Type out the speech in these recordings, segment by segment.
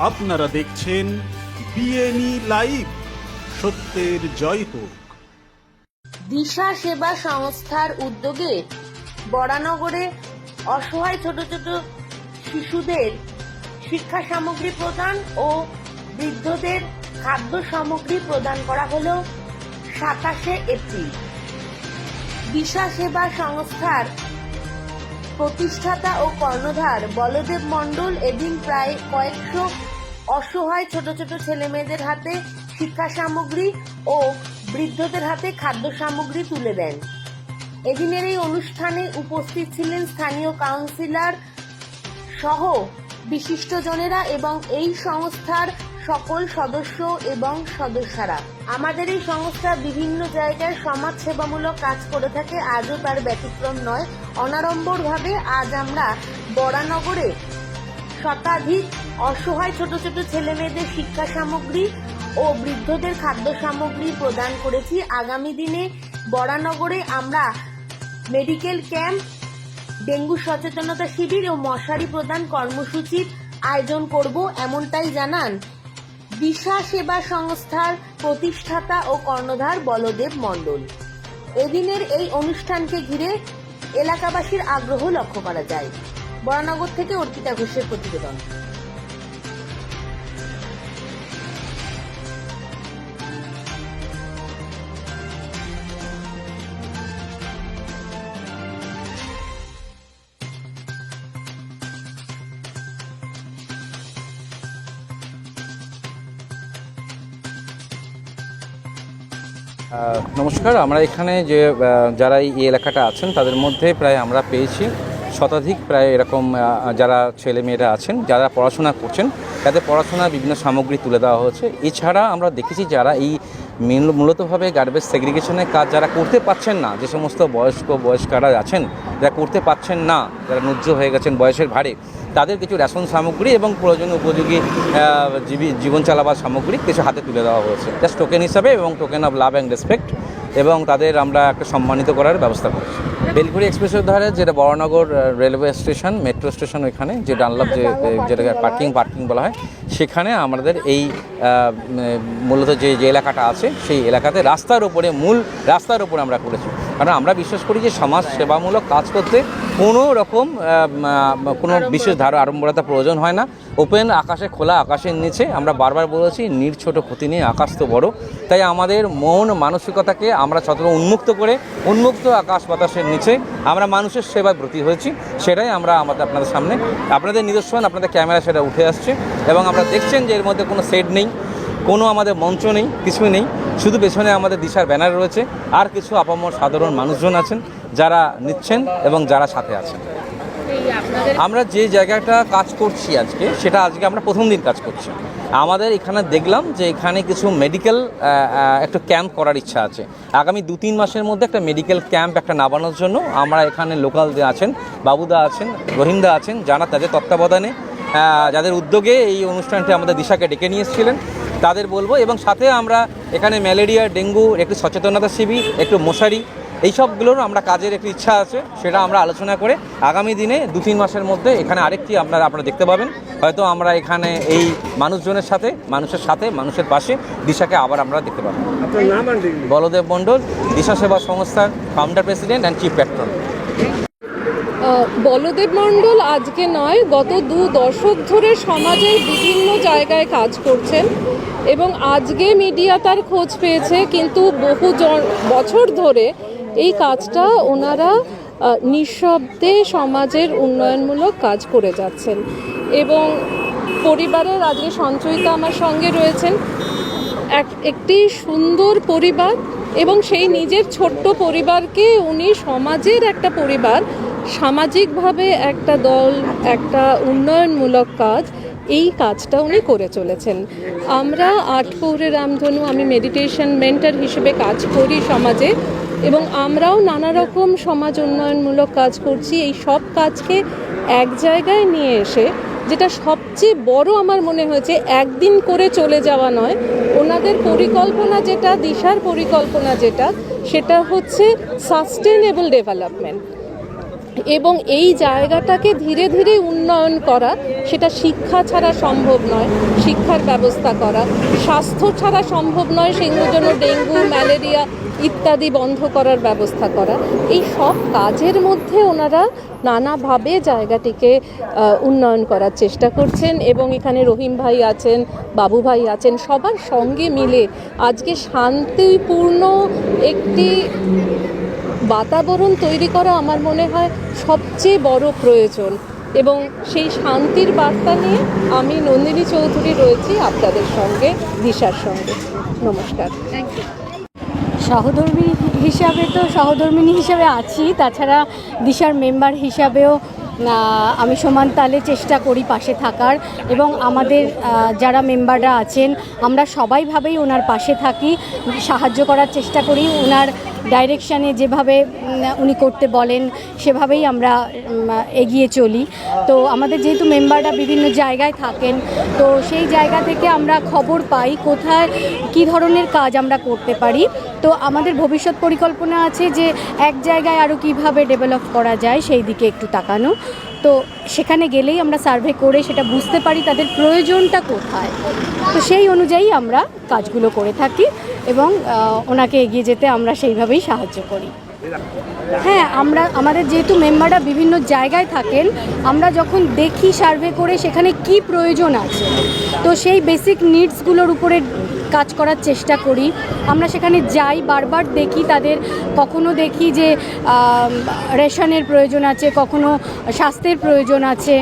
আপনারা দেখছেন বিএনই লাইভ, সত্যের জয় হোক। দিশা সেবা সংস্থার উদ্যোগে বরানগরে অসহায় ছোট ছোট শিশুদের শিক্ষা সামগ্রী প্রদান ও বৃদ্ধদের খাদ্য সামগ্রী প্রদান করা হল সাতাশে এপ্রিল। দিশা সেবা সংস্থার প্রতিষ্ঠাতা ও কর্ণধার বলদেব মণ্ডল এদিন প্রায় কয়েকশো অসহায় ছোট ছোট ছেলে মেয়েদের হাতে শিক্ষা সামগ্রী ও বৃদ্ধদের হাতে খাদ্য সামগ্রী তুলে দেন। এদিনের এই অনুষ্ঠানে উপস্থিত ছিলেন স্থানীয় কাউন্সিলর সহ বিশিষ্টজনেরা এবং এই সংস্থার সকল সদস্য এবং সদস্যরা। আমাদের এই সংস্থা বিভিন্ন জায়গায় সমাজ সেবামূলক কাজ করে থাকে, আজও তার ব্যতিক্রম নয়। অনাড়ম্বরভাবে আজ আমরা বরানগরে শতাধিক অসহায় ছোট ছোট ছেলে মেয়েদের শিক্ষা সামগ্রী ও বৃদ্ধদের খাদ্য সামগ্রী প্রদান করেছি। আগামী দিনে বরানগরে আমরা মেডিকেল ক্যাম্প, ডেঙ্গু সচেতনতা শিবির ও মশারি প্রদান কর্মসূচির আয়োজন করব, এমনটাই জানান দিশা সেবা সংস্থার প্রতিষ্ঠাতা ও কর্ণধার বলদেব মণ্ডল। এদিনের এই অনুষ্ঠানকে ঘিরে এলাকাবাসীর আগ্রহ লক্ষ্য করা যায়। বরানগর থেকে অর্পিতা ঘোষের প্রতিবেদন। নমস্কার, আমরা এখানে যে যারা এই এলাকাটা আছেন, তাদের মধ্যে প্রায় আমরা পেয়েছি শতাধিক প্রায় এরকম যারা ছেলে মেয়েরা আছেন, যারা পড়াশোনা করছেন, তাদের পড়াশোনার বিভিন্ন সামগ্রী তুলে দেওয়া হয়েছে। এছাড়া আমরা দেখেছি যারা এই মূলতভাবে গার্বেজ সেগ্রিগেশনের কাজ যারা করতে পারছেন না, যে সমস্ত বয়স্ক, বয়স্কারা আছেন, যারা করতে পারছেন না, যারা নুজ্জ হয়ে গেছেন বয়সের ভারে তাদের কিছু রেশন সামগ্রী এবং প্রয়োজন উপযোগী জীবন চালাবার সামগ্রী কিছু হাতে তুলে দেওয়া হয়েছে। জাস্ট টোকেন হিসাবে এবং token of love and respect এবং তাদের আমরা একটা সম্মানিত করার ব্যবস্থা করেছি। বেলগুড়ি এক্সপ্রেসের ধারে যেটা Baranagar railway station metro station ওইখানে, যে ডানলাভ যে যেটাকে পার্কিং পার্কিং বলা হয়, সেখানে আমাদের এই মূলত যে যে এলাকাটা আছে, সেই এলাকাতে রাস্তার ওপরে মূল রাস্তার ওপরে আমরা করেছি। কারণ আমরা বিশ্বাস করি যে সমাজ সেবামূলক কাজ করতে কোনো রকম কোনো বিশেষ ধারা আড়ম্বরতা প্রয়োজন হয় না। ওপেন আকাশে খোলা আকাশের নিচে আমরা বারবার বলেছি নির ছোট ক্ষতি নেই আকাশ তো বড়। তাই আমাদের মন মানসিকতাকে আমরা যত উন্মুক্ত করে উন্মুক্ত আকাশ বাতাসের নিচে আমরা মানুষের সেবায় ব্রতী হয়েছি। সেটাই আমরা আমাদের আপনাদের সামনে আপনাদের নিদর্শন আপনাদের ক্যামেরা সেটা উঠে আসছে। এবং আমরা দেখছেন যে এর মধ্যে কোনো সেট নেই কোনো আমাদের মঞ্চ নেই কিছুই নেই। শুধু পেছনে আমাদের দিশার ব্যানার রয়েছে, আর কিছু আপামর সাধারণ মানুষজন আছেন যারা নিচ্ছেন এবং যারা সাথে আছেন। আমরা যে জায়গাটা কাজ করছি আজকে, সেটা আজকে আমরা প্রথম দিন কাজ করছি। আমাদের এখানে দেখলাম যে এখানে কিছু মেডিকেল একটা ক্যাম্প করার ইচ্ছা আছে। আগামী দু তিন মাসের মধ্যে একটা মেডিকেল ক্যাম্প একটা নামানোর জন্য আমরা এখানে লোকাল যে আছেন, বাবুদা আছেন রহিমদা আছেন, যারা তাদের তত্ত্বাবধানে যাদের উদ্যোগে এই অনুষ্ঠানটি আমাদের দিশাকে ডেকে নিয়ে এসেছিলেন। তাদের বলব। এবং সাথে আমরা এখানে ম্যালেরিয়া ডেঙ্গু একটু সচেতনতা শিবির একটু মশারি এইসবগুলোর আমরা কাজের একটি ইচ্ছা আছে সেটা আমরা আলোচনা করে আগামী দিনে দু তিন মাসের মধ্যে এখানে আরেকটি আপনারা আপনারা দেখতে পাবেন। হয়তো আমরা এখানে এই মানুষজনের সাথে মানুষের সাথে মানুষের পাশে দিশাকে আবার আমরা দেখতে পাবো। বলদেব মণ্ডল দিশা সেবা সংস্থার founder president and chief patron Baldev Mondal আজকে নয় গত দু দশক ধরে সমাজের বিভিন্ন জায়গায় কাজ করছেন। এবং আজকে মিডিয়া তার খোঁজ পেয়েছে, কিন্তু বহু বছর ধরে এই কাজটা ওনারা নিঃশব্দে সমাজের উন্নয়নমূলক কাজ করে যাচ্ছেন। এবং পরিবারের আজকে সঞ্চয়িতা আমার সঙ্গে রয়েছেন। এক, একটি সুন্দর পরিবার এবং সেই নিজের ছোট্ট পরিবারকে উনি সমাজের একটা পরিবার, সামাজিকভাবে একটা দল, একটা উন্নয়নমূলক কাজ এই কাজটা উনি করে চলেছেন। আমরা আটপৌরে রামধনু, আমি মেডিটেশন মেন্টার হিসেবে কাজ করি সমাজে এবং আমরাও নানা রকম সমাজ উন্নয়নমূলক কাজ করছি। এই সব কাজকে এক জায়গায় নিয়ে এসে যেটা সবচেয়ে বড় আমার মনে হয়েছে, একদিন করে চলে যাওয়া নয়, ওনাদের পরিকল্পনা যেটা, দিশার পরিকল্পনা যেটা, সেটা হচ্ছে সাস্টেনেবল ডেভেলপমেন্ট এবং এই জায়গাটাকে ধীরে ধীরে উন্নয়ন করা, সেটা শিক্ষা ছাড়া সম্ভব নয়, শিক্ষার ব্যবস্থা করা। স্বাস্থ্য ছাড়া সম্ভব নয়, সেগুলোর জন্য ডেঙ্গু, ম্যালেরিয়া ইত্যাদি বন্ধ করার ব্যবস্থা করা। এই সব কাজের মধ্যে ওনারা নানাভাবে জায়গাটিকে উন্নয়ন করার চেষ্টা করছেন এবং এখানে রহিম ভাই আছেন, বাবু ভাই আছেন, সবার সঙ্গে মিলে আজকে শান্তিপূর্ণ একটি বাতাবরণ তৈরি করা আমার মনে হয় সবচেয়ে বড় প্রয়োজন। এবং সেই শান্তির বার্তা নিয়ে আমি নন্দিনী চৌধুরী রয়েছি আপনাদের সঙ্গে দিশার সঙ্গে। নমস্কার। থ্যাংক ইউ সহধর্মী হিসাবে তো সহধর্মিনী হিসাবে আছি তাছাড়া দিশার মেম্বার হিসাবেও আমি সমান তালে চেষ্টা করি পাশে থাকার। এবং আমাদের যারা মেম্বাররা আছেন আমরা সবাইভাবেই ওনার পাশে থাকি সাহায্য করার চেষ্টা করি ওনার ডাইরেকশানে যেভাবে উনি করতে বলেন, সেভাবেই আমরা এগিয়ে চলি। তো আমাদের যেহেতু মেম্বাররা বিভিন্ন জায়গায় থাকেন, তো সেই জায়গা থেকে আমরা খবর পাই কোথায় কি ধরনের কাজ আমরা করতে পারি। তো আমাদের ভবিষ্যৎ পরিকল্পনা আছে যে এক জায়গায় আরও কীভাবে ডেভেলপ করা যায়, সেই দিকে একটু তাকানো। তো সেখানে গেলেই আমরা সার্ভে করে সেটা বুঝতে পারি তাদের প্রয়োজনটা কোথায়। তো সেই অনুযায়ী আমরা কাজগুলো করে থাকি এবং ওনাকে এগিয়ে যেতে আমরা সেইভাবেই সাহায্য করি। হ্যাঁ আমরা, আমাদের যেহেতু মেম্বাররা বিভিন্ন জায়গায় থাকেন, আমরা যখন দেখি সার্ভে করে সেখানে কি প্রয়োজন আছে, তো সেই বেসিক নিডসগুলোর উপরে কাজ করার চেষ্টা করি। আমরা সেখানে যাই, বারবার দেখি তাদের, কখনো দেখি যে রেশনের প্রয়োজন আছে, কখনো স্বাস্থ্যের প্রয়োজন আছে।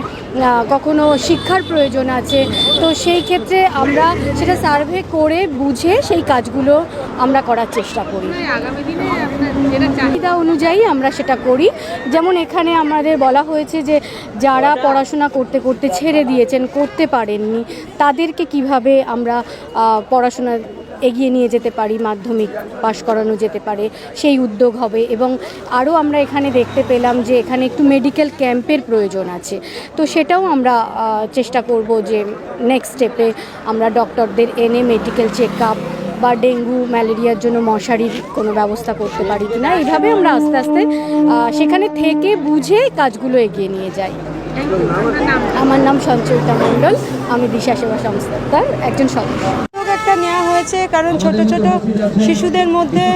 কখনো শিক্ষার প্রয়োজন আছে। তো সেই ক্ষেত্রে আমরা সেটা সার্ভে করে বুঝে সেই কাজগুলো আমরা করার চেষ্টা করি। চাহিদা অনুযায়ী আমরা সেটা করি। যেমন এখানে আমাদের বলা হয়েছে যে, যারা পড়াশোনা করতে করতে ছেড়ে দিয়েছেন, করতে পারেননি, তাদেরকে কীভাবে আমরা পড়াশোনা এগিয়ে নিয়ে যেতে পারি মাধ্যমিক পাশ করানো যেতে পারে সেই উদ্যোগ হবে। এবং আরও আমরা এখানে দেখতে পেলাম যে এখানে একটু মেডিকেল ক্যাম্পের প্রয়োজন আছে। তো সেটাও আমরা চেষ্টা করব যে নেক্সট স্টেপে আমরা ডক্টরদের এনে মেডিকেল চেক আপ বা ডেঙ্গু ম্যালেরিয়ার জন্য মশারির কোনো ব্যবস্থা করতে পারি কি না এইভাবে আমরা আস্তে আস্তে সেখানে থেকে বুঝে কাজগুলো এগিয়ে নিয়ে যাই। আমার নাম সঞ্চয়িতা মণ্ডল আমি দিশা সেবা সংস্থার একজন সদস্য। একটা নেওয়া হয়েছে কারণ ছোট ছোট শিশুদের মধ্যে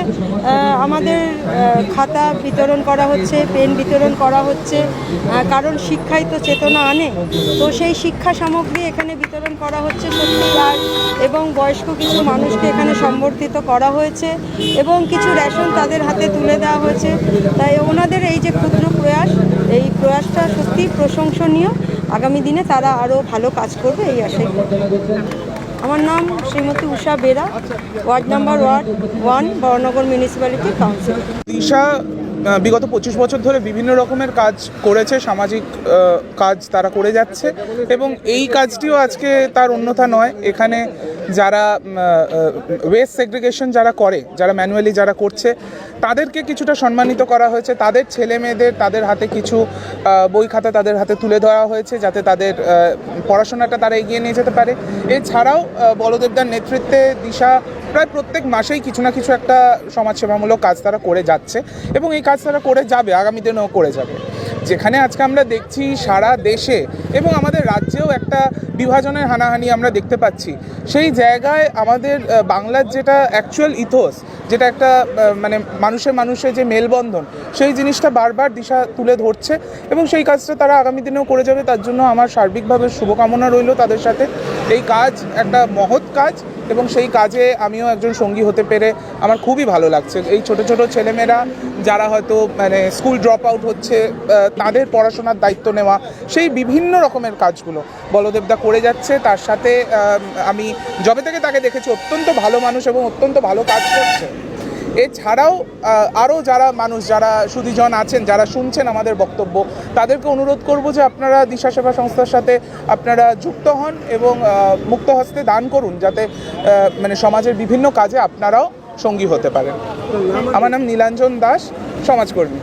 আমাদের খাতা বিতরণ করা হচ্ছে পেন বিতরণ করা হচ্ছে কারণ শিক্ষাই তো চেতনা আনে। তো সেই শিক্ষা সামগ্রী এখানে বিতরণ করা হচ্ছে সত্যিকার এবং বয়স্ক কিছু মানুষকে এখানে সম্বর্ধিত করা হয়েছে এবং কিছু রেশন তাদের হাতে তুলে দেওয়া হয়েছে। তাই ওনাদের এই যে ক্ষুদ্র প্রয়াস এই প্রয়াসটা সত্যি প্রশংসনীয়। আগামী দিনে তারা আরও ভালো কাজ করবে এই আশাই। আমার নাম Shrimati Usha Bera, ward number ward one, Baranagar municipality council. Disha বিগত পঁচিশ বছর ধরে বিভিন্ন রকমের কাজ করেছে, সামাজিক কাজ তারা করে যাচ্ছে এবং এই কাজটিও আজকে তার অন্যথা নয়। এখানে যারা ওয়েস্ট সেগ্রিগেশন যারা করে, যারা ম্যানুয়ালি যারা করছে তাদেরকে কিছুটা সম্মানিত করা হয়েছে। তাদের ছেলে মেয়েদের, তাদের হাতে কিছু বই খাতা তাদের হাতে তুলে ধরা হয়েছে যাতে তাদের পড়াশোনাটা তারা এগিয়ে নিয়ে যেতে পারে। এছাড়াও বলদেবদার নেতৃত্বে দিশা প্রায় প্রত্যেক মাসেই কিছু না কিছু একটা সমাজসেবামূলক কাজ তারা করে যাচ্ছে এবং এই কাজ তারা করে যাবে, আগামী দিনেও করে যাবে। যেখানে আজকে আমরা দেখছি সারা দেশে এবং আমাদের রাজ্যেও একটা বিভাজনের হানাহানি আমরা দেখতে পাচ্ছি। সেই জায়গায় আমাদের বাংলার যেটা অ্যাকচুয়াল ইথোস, যেটা একটা মানে মানুষের মানুষের যে মেলবন্ধন, সেই জিনিসটা বারবার দিশা তুলে ধরছে এবং সেই কাজটা তারা আগামী দিনেও করে যাবে। তার জন্য আমার সার্বিকভাবে শুভকামনা রইল তাদের সাথে। এই কাজ একটা মহৎ কাজ। এবং সেই কাজে আমিও একজন সঙ্গী হতে পেরে আমার খুবই ভালো লাগছে। এই ছোট ছোট ছেলেমেয়েরা যারা হয়তো মানে স্কুল ড্রপ আউট হচ্ছে তাদের পড়াশোনার দায়িত্ব নেওয়া, সেই বিভিন্ন রকমের কাজগুলো বলদেবদা করে যাচ্ছে। তার সাথে আমি, যবে থেকে তাকে দেখেছি, অত্যন্ত ভালো মানুষ এবং অত্যন্ত ভালো কাজ করছে। এছাড়াও আরও যারা মানুষ, যারা সুদীজন আছেন, যারা শুনছেন আমাদের বক্তব্য, তাদেরকে অনুরোধ করব যে আপনারা দিশা সেবা সংস্থার সাথে আপনারা যুক্ত হন এবং মুক্ত হস্তে দান করুন যাতে মানে সমাজের বিভিন্ন কাজে আপনারাও সঙ্গী হতে পারেন। আমার নাম নীলাঞ্জন দাস, সমাজকর্মী।